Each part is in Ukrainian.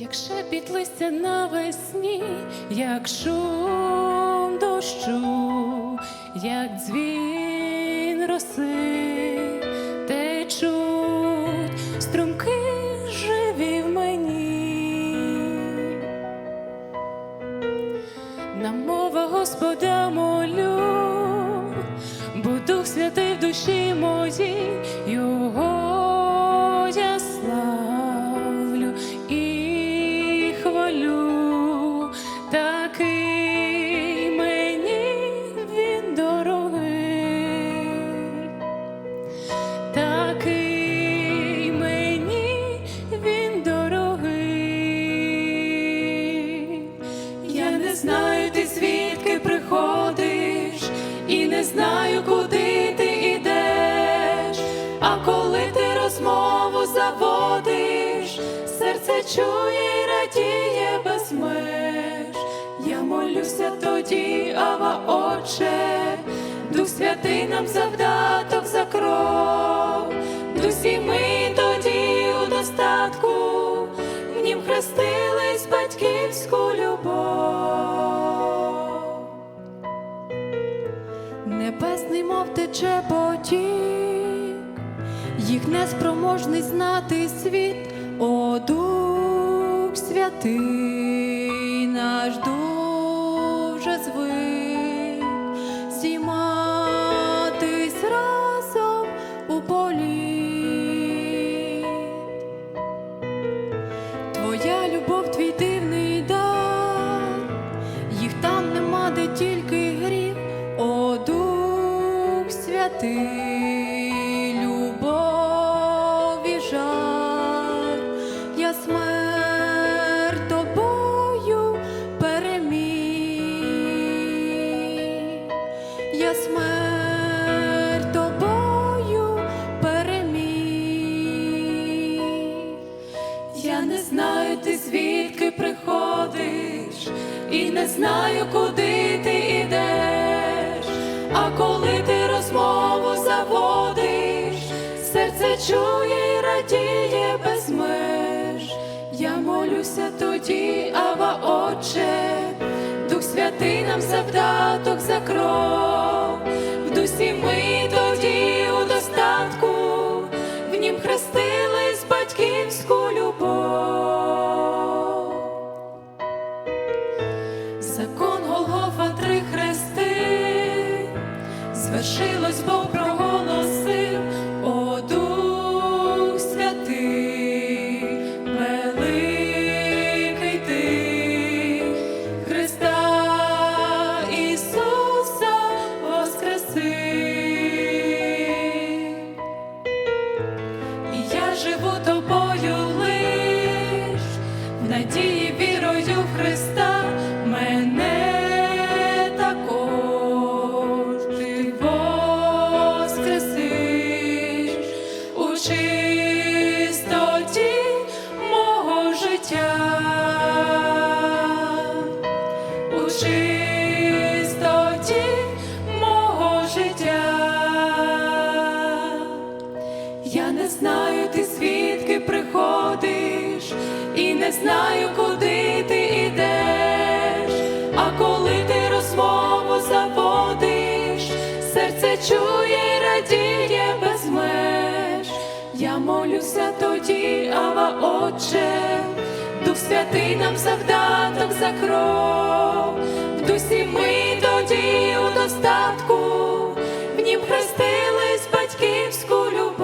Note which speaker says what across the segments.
Speaker 1: Як шепіт листя навесні, як шум дощу, як дзвін роси, течуть струмки я славлю і хвалю, такий мені він дорогий, такий мені він дорогий. Я не знаю, ти звідки приходиш, і не знаю, куди заводиш, серце чує і радіє без меж. Я молюся тоді, ава Отче, Дух Святий нам завдаток за кров, дусі ми тоді у достатку, в нім хрестились батьківську любов.
Speaker 2: Небесний, мов тече потік, їх неспроможний знати світ, о Дух Святий, наш дуже звик зійматись разом у полі. Твоя любов, твій дивний дар, їх там нема, де тільки гріх, о Дух Святий, і
Speaker 1: не знаю, куди ти йдеш. А коли ти розмову заводиш, серце чує і радіє без меж. Я молюся тоді, ава Отче, Дух Святий нам завдаток за звершилось, Бог проголосив, о Дух Святий, великий ти, Христа Ісуса воскресив. І я живу тобою лиш, в надії вірою в Христа чистоті мого життя. Я не знаю, ти звідки приходиш, і не знаю, куди ти йдеш. А коли ти розмову заводиш, серце чує і радіє без меж. Я молюся тоді, ава Отче, Дух Святий нам завдаток за в нім хрестились батьківську любов.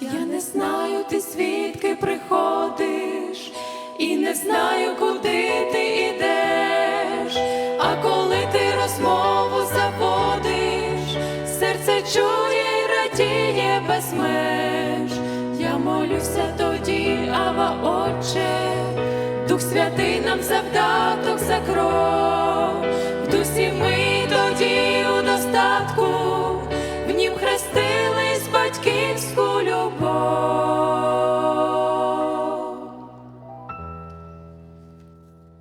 Speaker 1: Я не знаю, ти звідки приходиш, і не знаю, куди ти йдеш. А коли ти розмову заводиш, серце чує і радіє без меж. Я молюся тоді, ава Отче, Дух Святий нам завдаток за кров,